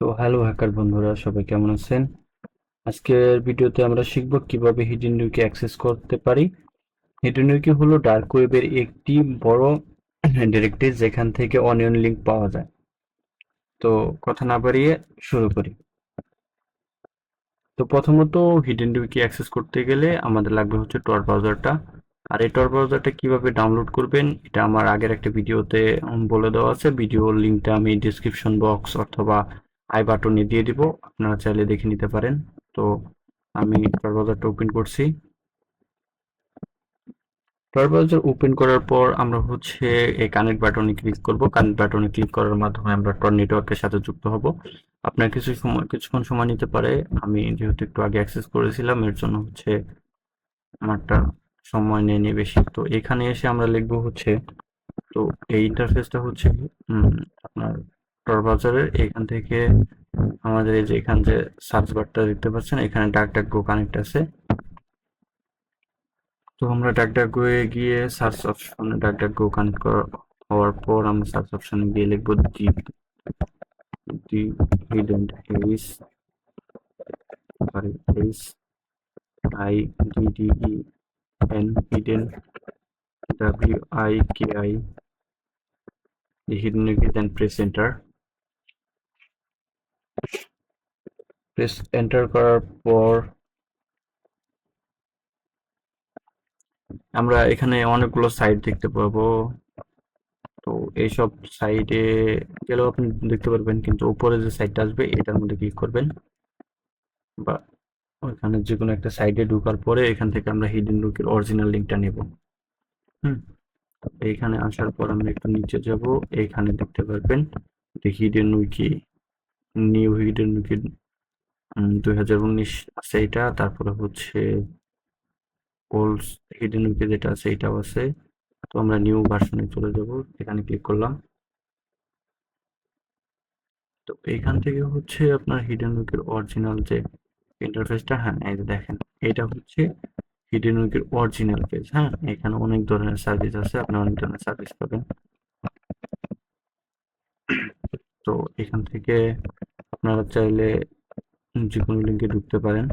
তো hello hacker বন্ধুরা, সবাই কেমন আছেন? আজকের ভিডিওতে আমরা শিখব কীভাবে হিডেন ইউকে অ্যাক্সেস করতে পারি। হিডেন ইউকে হলো ডার্ক ওয়েবের একটি বড় ডিরেক্টরি যেখান থেকে অনিয়ন লিংক পাওয়া যায়। তো কথা না বাড়িয়ে শুরু করি। তো প্রথমত হিডেন ইউকে অ্যাক্সেস করতে গেলে আমাদের লাগবে হচ্ছে টর ব্রাউজারটা আর এই টর ব্রাউজারটা কীভাবে ডাউনলোড করবেন, এটা আমার আগের একটা ভিডিওতে বলে দেওয়া আছে। ভিডিওর লিঙ্কটা আমি ডিসক্রিপশন বক্স অথবা আই বাটনে দিয়ে দিব। আপনারা চাইলে দেখে নিতে পারেন। তো আমি টর ব্রাউজারটা ওপেন করছি। টর ব্রাউজার ওপেন করার পর আমরা হচ্ছে এই কানেক্ট বাটনে ক্লিক করব। কানেক্ট বাটনে ক্লিক করার মাধ্যমে আমরা টর নেটওয়ার্কের সাথে যুক্ত হব। আপনার কিছু সময়, কিছুক্ষণ সময় নিতে পারে। আমি যেহেতু একটু আগে অ্যাক্সেস করেছিলাম, এর জন্য হচ্ছে আমারটা সময় নেয়নি বেশি। তো এখানে এসে আমরা লিখব হচ্ছে, তো এই ইন্টারফেসটা হচ্ছে আপনার টর ব্রাউজারের এখান থেকে আমাদের এই যে এখান যে সার্চ বারটা দেখতে পাচ্ছেন, এখানে ডাক ডাক গো কানেক্ট আছে। তো আমরা ডাক ডাক এ গিয়ে সার্চ অপশনে ডাক ডাক গো কানেক্ট হওয়ার পর আমরা সার্চ অপশনে গিয়ে লিখব D D hidden H sorry H I D D E N hidden W I K I hidden then press enter press enter করার পর আমরা এখানে অনেকগুলো সাইট দেখতে পাবো। তো এইসব সাইটে গেলেও আপনি দেখতে পারবেন, কিন্তু উপরে যে সাইটটা আসবে, এটার মধ্যে ক্লিক করবেন। বা ওইখানে যে কোনো একটা সাইটে ঢোকার পরে এখান থেকে আমরা হিডেন লুকের অরিজিনাল লিঙ্কটা নেব। হুম। এইখানে আসার পর আমরা একটু নিচে যাব। এইখানে দেখতে পারবেন hidden wiki new hidden wiki দুই হাজার উনিশ আছে এটা তারপরে হচ্ছে ওল্ড হিডেন উইকি যেটা আছে, এটাও আছে। তো আমরা নিউ ভার্সনে চলে যাব, এখানে ক্লিক করলাম। তো এখান থেকে হচ্ছে আপনার হিডেন উইকের অরিজিনাল যে ইন্টারফেসটা হ্যাঁ এই যে দেখেন, এটা হচ্ছে হিডেন উইকের অরিজিনাল পেজ হ্যাঁ এখানে অনেক ধরনের সার্ভিস আছে, আপনি অনেক ধরনের সার্ভিস পাবেন। তো এখান থেকে আপনারা চাইলে যে কোনো লিঙ্কে ঢুকতে পারেন।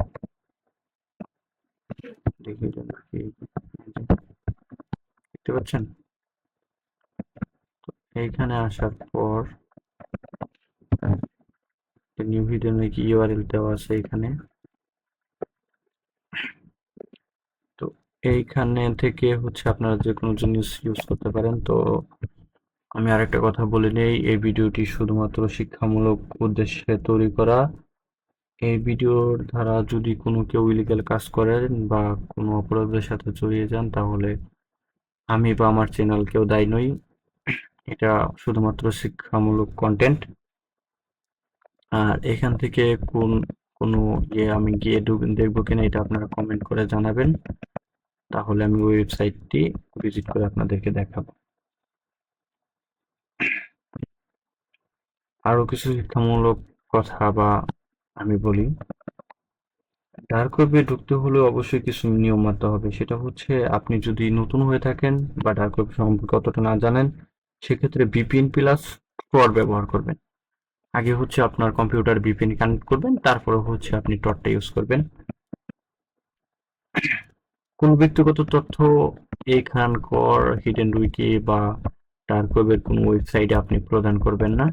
দেখি দেখতে পাচ্ছেন? এইখানে আসার পর নিউ ভিডিও নাকি ইউআরএল দেওয়া আছে এখানে তো এইখানে থেকে হচ্ছে আপনারা যে কোনো জিনিস ইউজ করতে পারেন। তো আমি আরেকটা কথা বলে নেই, এই ভিডিওটি শুধুমাত্র শিক্ষামূলক উদ্দেশ্যে তৈরি করা। এই ভিডিওর দ্বারা যদি কোনো কেউ ইলিগাল কাজ করেন বা কোনো অপরাধের সাথে জড়িয়ে যান, তাহলে আমি বা আমার চ্যানেল কেউ দায়ী নই। এটা শুধুমাত্র শিক্ষামূলক কন্টেন্ট আর এখান থেকে কোন, কোনো ইয়ে আমি গিয়ে দেখব কিনা এটা আপনারা কমেন্ট করে জানাবেন। তাহলে আমি ওয়েবসাইটটি ভিজিট করে আপনাদেরকে দেখাবো। আরও কিছু শিক্ষামূলক কথা বা আমি বলি। ডার্ক ওয়েবে ঢুকতে হলে অবশ্যই কিছু নিয়ম মানতে হবে। সেটা হচ্ছে, আপনি যদি নতুন হয়ে থাকেন বা ডার্ক ওয়েব সম্পর্কে অতটা না জানেন, সেক্ষেত্রে ভিপিএন প্লাস টর ব্যবহার করবেন। আগে হচ্ছে আপনার কম্পিউটার ভিপিএন কানেক্ট করবেন, তারপরে হচ্ছে আপনি টরটা ইউজ করবেন। কোন ব্যক্তিগত তথ্য এখানকার হিডেন উইকি বা ডার্ক ওয়েবের কোনো ওয়েবসাইটে আপনি প্রদান করবেন না।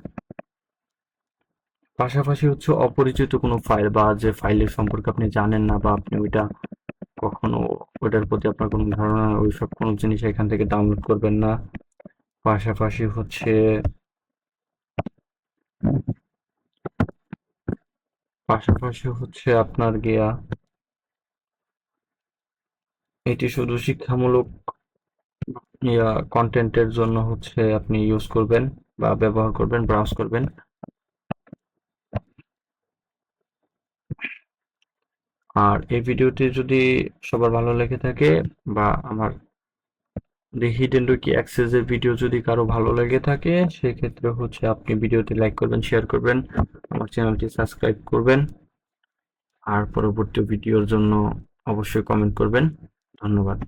পাশাপাশি হচ্ছে অপরিচিত কোনো ফাইল বা যে ফাইলের সম্পর্কে আপনি জানেন না বা আপনি ওইটা কখনো ওইটার প্রতি আপনার কোনো ধারণা, ওইসব কোনো জিনিস এখান থেকে ডাউনলোড করবেন না। পাশাপাশি হচ্ছে পাশাপাশি হচ্ছে আপনার গিয়া এটি শুধু শিক্ষামূলক ইয়া কন্টেন্টের জন্য হচ্ছে আপনি ইউজ করবেন বা ব্যবহার করবেন ব্রাউজ করবেন। আর এই ভিডিওটি যদি সবার ভালো লেগে থাকে বা আমার হিডেন কি অ্যাক্সেসের ভিডিও যদি কারও ভালো লেগে থাকে, সেক্ষেত্রে হচ্ছে আপনি ভিডিওটি লাইক করবেন শেয়ার করবেন, আমার চ্যানেলটি সাবস্ক্রাইব করবেন, আর পরবর্তী ভিডিওর জন্য অবশ্যই কমেন্ট করবেন। ধন্যবাদ।